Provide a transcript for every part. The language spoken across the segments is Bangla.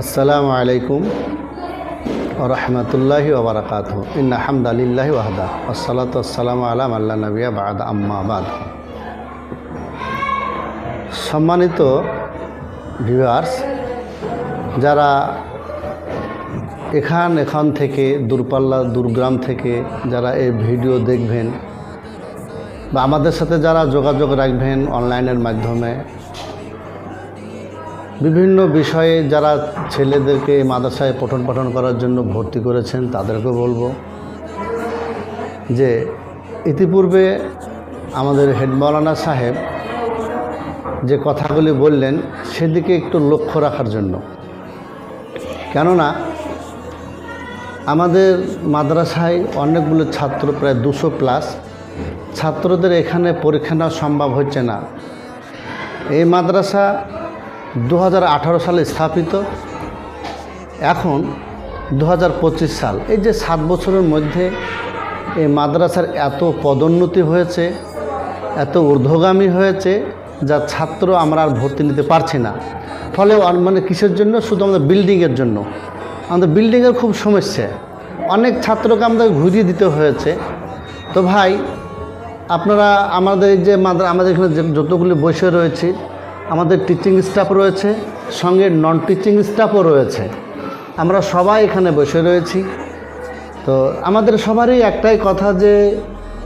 আসসালামু আলাইকুম রহমতুল্লাহি ওবরাকাত ইন্না হামদালিল্লাহি ওয়াহদা। আসসালাতু আসসালামু আলাম আল্লাহ নবিয়া বাদ। আম্মা বাদ। সম্মানিত ভিউয়ার্স যারা এখান এখান থেকে, দূরপাল্লা, দূরগ্রাম থেকে যারা এই ভিডিও দেখবেন বা আমাদের সাথে যারা যোগাযোগ রাখবেন অনলাইনের মাধ্যমে বিভিন্ন বিষয়ে যারা ছেলেদেরকে মাদ্রাসায় পঠন পাঠন করার জন্য ভর্তি করেছেন তাদেরকে বলব যে ইতিপূর্বে আমাদের হেড মৌলানা সাহেব যে কথাগুলি বললেন, সেদিকে একটু লক্ষ্য রাখার জন্য। কেননা আমাদের মাদ্রাসায় অনেকগুলো ছাত্র, প্রায় দুশো প্লাস ছাত্রদের এখানে পরীক্ষা নেওয়া সম্ভব হচ্ছে না। এই মাদ্রাসা দু হাজার আঠারো সালে স্থাপিত, এখন দু হাজার পঁচিশ সাল। এই যে সাত বছরের মধ্যে এই মাদ্রাসার এত পদোন্নতি হয়েছে, এত ঊর্ধ্বগামী হয়েছে, যা ছাত্র আমরা আর ভর্তি নিতে পারছি না। ফলে মানে কিসের জন্য? শুধু আমাদের বিল্ডিংয়ের জন্য। আমাদের বিল্ডিংয়ের খুব সমস্যা। অনেক ছাত্রকে আমাদের ঘুরিয়ে দিতে হয়েছে। তো ভাই, আপনারা আমাদের যে মাদ্রা আমাদের এখানে যতগুলি বসে রয়েছে আমাদের টিচিং স্টাফ রয়েছে, সঙ্গে নন টিচিং স্টাফও রয়েছে। আমরা সবাই এখানে বসে রয়েছি। তো আমাদের সবারই একটাই কথা যে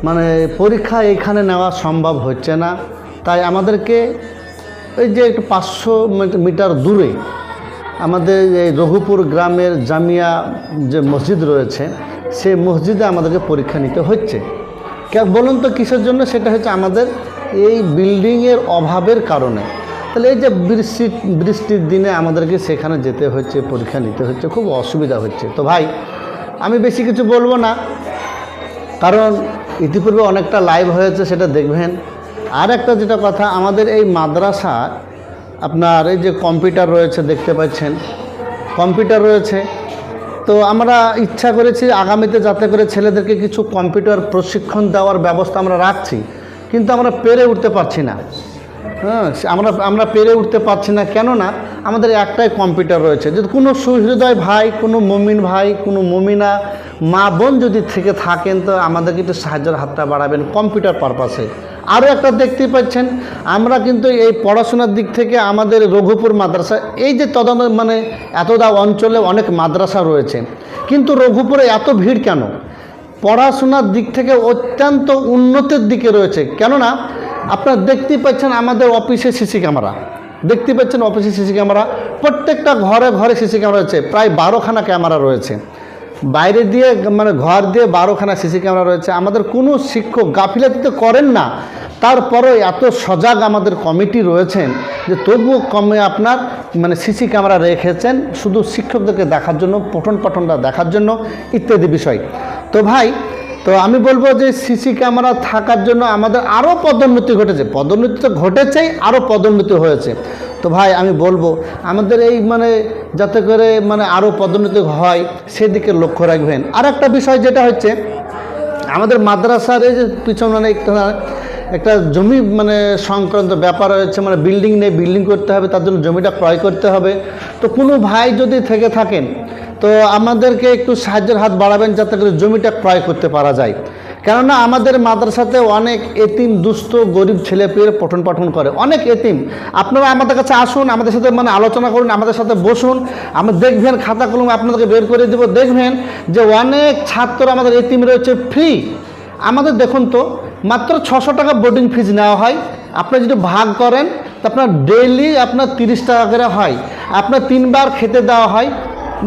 মানে পরীক্ষা এখানে নেওয়া সম্ভব হচ্ছে না। তাই আমাদেরকে ওই যে একটু পাঁচশো মিটার দূরে আমাদের এই রঘুপুর গ্রামের জামিয়া যে মসজিদ রয়েছে, সেই মসজিদে আমাদেরকে পরীক্ষা নিতে হচ্ছে। বলুন তো কিসের জন্য? সেটা হচ্ছে আমাদের এই বিল্ডিংয়ের অভাবের কারণে। তাহলে এই যে বৃষ্টি, বৃষ্টির দিনে আমাদেরকে সেখানে যেতে হচ্ছে, পরীক্ষা নিতে হচ্ছে, খুব অসুবিধা হচ্ছে। তো ভাই, আমি বেশি কিছু বলব না, কারণ ইতিপূর্বে অনেকটা লাইভ হয়েছে, সেটা দেখবেন। আর একটা যেটা কথা, আমাদের এই মাদ্রাসা, আপনার এই যে কম্পিউটার রয়েছে, দেখতে পাচ্ছেন। কম্পিউটার রয়েছে। তো আমরা ইচ্ছা করেছি, আগামীতে যাতে করে ছেলেদেরকে কিছু কম্পিউটার প্রশিক্ষণ দেওয়ার ব্যবস্থা আমরা রাখছি, কিন্তু আমরা পেরে উঠতে পারছি না। আমরা আমরা পেরে উঠতে পারছি না, কেননা আমাদের একটাই কম্পিউটার রয়েছে। যদি কোনো সুহৃদয় ভাই, কোনো মমিন ভাই, কোনো মমিনা, মা বোন যদি থেকে থাকেন, তো আমাদেরকে একটু সাহায্যের হাতটা বাড়াবেন কম্পিউটার পারপাসে আরও একটা দেখতেই পাচ্ছেন, আমরা কিন্তু এই পড়াশোনার দিক থেকে আমাদের রঘুপুর মাদ্রাসা, এই যে তদন্ত মানে এতদা অঞ্চলে অনেক মাদ্রাসা রয়েছে, কিন্তু রঘুপুরে এত ভিড় কেন? পড়াশোনার দিক থেকে অত্যন্ত উন্নতির দিকে রয়েছে, কেননা আপনারা দেখতেই পাচ্ছেন আমাদের অফিসে সিসি ক্যামেরা। দেখতে পাচ্ছেন অফিসে সিসি ক্যামেরা। প্রত্যেকটা ঘরে ঘরে সিসি ক্যামেরা রয়েছে। প্রায় বারোখানা ক্যামেরা রয়েছে। বাইরে দিয়ে মানে ঘর দিয়ে বারোখানা সিসি ক্যামেরা রয়েছে। আমাদের কোনো শিক্ষক গাফিলাতি তো করেন না। তারপরেও এত সজাগ আমাদের কমিটি রয়েছেন যে তবুও কমে আপনার মানে সিসি ক্যামেরা রেখেছেন শুধু শিক্ষকদেরকে দেখার জন্য পঠন পাঠনটা দেখার জন্য ইত্যাদি বিষয়। তো ভাই তো আমি বলব যে সিসি ক্যামেরা থাকার জন্য আমাদের আরও পদোন্নতি ঘটেছে। পদোন্নতি তো ঘটেছেই আরও পদোন্নতি হয়েছে। তো ভাই, আমি বলব, আমাদের এই মানে যাতে করে মানে আরও পদোন্নতি হয়, সেদিকে লক্ষ্য রাখবেন। আর একটা বিষয় যেটা হচ্ছে, আমাদের মাদ্রাসার এই যে পিছনে একটা একটা জমি মানে সংক্রান্ত ব্যাপার হচ্ছে মানে বিল্ডিং নেই বিল্ডিং করতে হবে, তার জন্য জমিটা ক্রয় করতে হবে। তো কোনো ভাই যদি থেকে থাকেন তো আমাদেরকে একটু সাহায্যের হাত বাড়াবেন যাতে করে জমিটা ক্রয় করতে পারা যায়। কেননা আমাদের মাদ্রাসাতে অনেক এতিম, দুস্থ, গরিব ছেলে পেয়ে পঠন পাঠন করে। অনেক এতিম। আপনারা আমাদের কাছে আসুন, আমাদের সাথে মানে আলোচনা করুন, আমাদের সাথে বসুন। আমরা দেখবেন খাতা কলম আপনাদেরকে বের করে দেবো। দেখবেন যে অনেক ছাত্র আমাদের এতিম রয়েছে ফ্রি। আমাদের দেখুন তো, মাত্র ছশো টাকা বোর্ডিং ফিজ নেওয়া হয়। আপনি যদি ভাগ করেন, তো আপনার ডেইলি আপনার তিরিশ টাকা করে হয়। আপনার তিনবার খেতে দেওয়া হয়।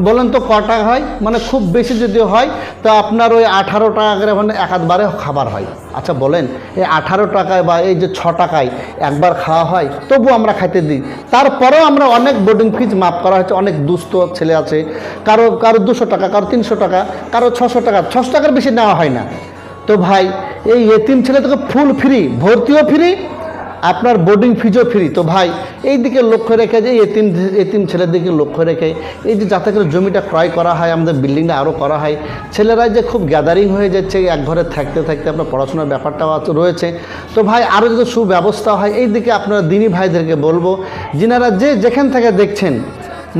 বলেন তো ক টাকা হয়? মানে খুব বেশি যদি হয়, তো আপনার ওই আঠারো টাকা করে মানে আধবারে খাবার হয়। আচ্ছা বলেন, এই আঠারো টাকায় বা এই যে ছ টাকায় একবার খাওয়া হয় তবু আমরা খাইতে দিই। তারপরেও আমরা অনেক বোর্ডিং ফিজ মাফ করা হয়েছে, অনেক দুস্থ ছেলে আছে। কারও কারও দুশো টাকা, কারও তিনশো টাকা, কারও ছশো টাকা, ছশো টাকার বেশি নেওয়া হয় না। তো ভাই, এই এতিম ছেলে তোকে ফুল ফ্রি ভর্তিও ফ্রি আপনার বোর্ডিং ফিজও ফ্রি তো ভাই, এই দিকে লক্ষ্য রেখে যে, এতিম এতিম ছেলের দিকে লক্ষ্য রেখে এই যে যাতে করে জমিটা ক্রয় করা হয়, আমাদের বিল্ডিংটা আরও করা হয়। ছেলেরা যে খুব গ্যাদারিং হয়ে যাচ্ছে, এক ঘরে থাকতে থাকতে আপনার পড়াশোনার ব্যাপারটাও রয়েছে। তো ভাই, আরও যদি সুব্যবস্থা হয়, এই দিকে আপনারা দিনী ভাইদেরকে বলব, যিনারা যে যেখান থেকে দেখছেন,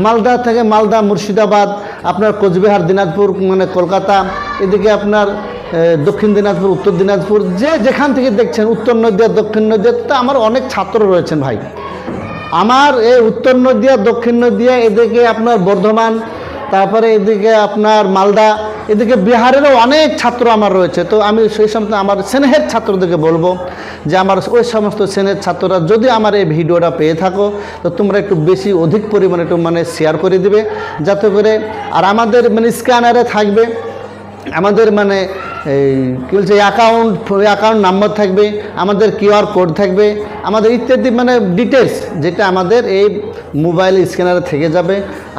মালদা থেকে মালদা মুর্শিদাবাদ, আপনার কোচবিহার, দিনাজপুর মানে কলকাতা, এদিকে আপনার দক্ষিণ দিনাজপুর, উত্তর দিনাজপুর, যে যেখান থেকে দেখছেন, উত্তর নদিয়া, দক্ষিণ নদিয়াতে আমার অনেক ছাত্র রয়েছেন ভাই। আমার এই উত্তর নদিয়া, দক্ষিণ নদিয়া, এদিকে আপনার বর্ধমান, তারপরে এদিকে আপনার মালদা, এদিকে বিহারেরও অনেক ছাত্র আমার রয়েছে। তো আমি সেই সমস্ত আমার স্নেহের ছাত্রদেরকে বলব যে আমার ওই সমস্ত স্নেহের ছাত্ররা যদি আমার এই ভিডিওটা পেয়ে থাকো, তো তোমরা একটু বেশি অধিক পরিমাণে একটু মানে শেয়ার করে দিবে। যাতে করে আর আমাদের মানে স্ক্যানারে থাকবে। আমাদের মানে এই, কী বলছে অ্যাকাউন্ট অ্যাকাউন্ট নাম্বার থাকবে, আমাদের কিউআর কোড থাকবে, আমাদের ইত্যাদি মানে ডিটেলস যেটা আমাদের এই মোবাইল স্ক্যানারে থেকে যাবে।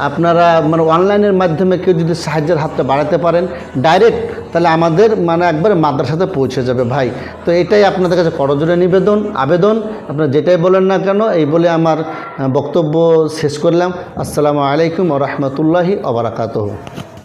আপনারা মানে অনলাইনের মাধ্যমে কেউ যদি সাহায্যের হাতটা বাড়াতে পারেন ডাইরেক্ট তাহলে আমাদের মানে একবার মাদ্রাসাতে পৌঁছে যাবে ভাই। তো এটাই আপনাদের কাছে করজোরে নিবেদন, আবেদন। আপনারা যেটাই বলেন না কেন, এই বলে আমার বক্তব্য শেষ করলাম। আসসালামু আলাইকুম ও রহমতুল্লাহি ওবরাকাতহ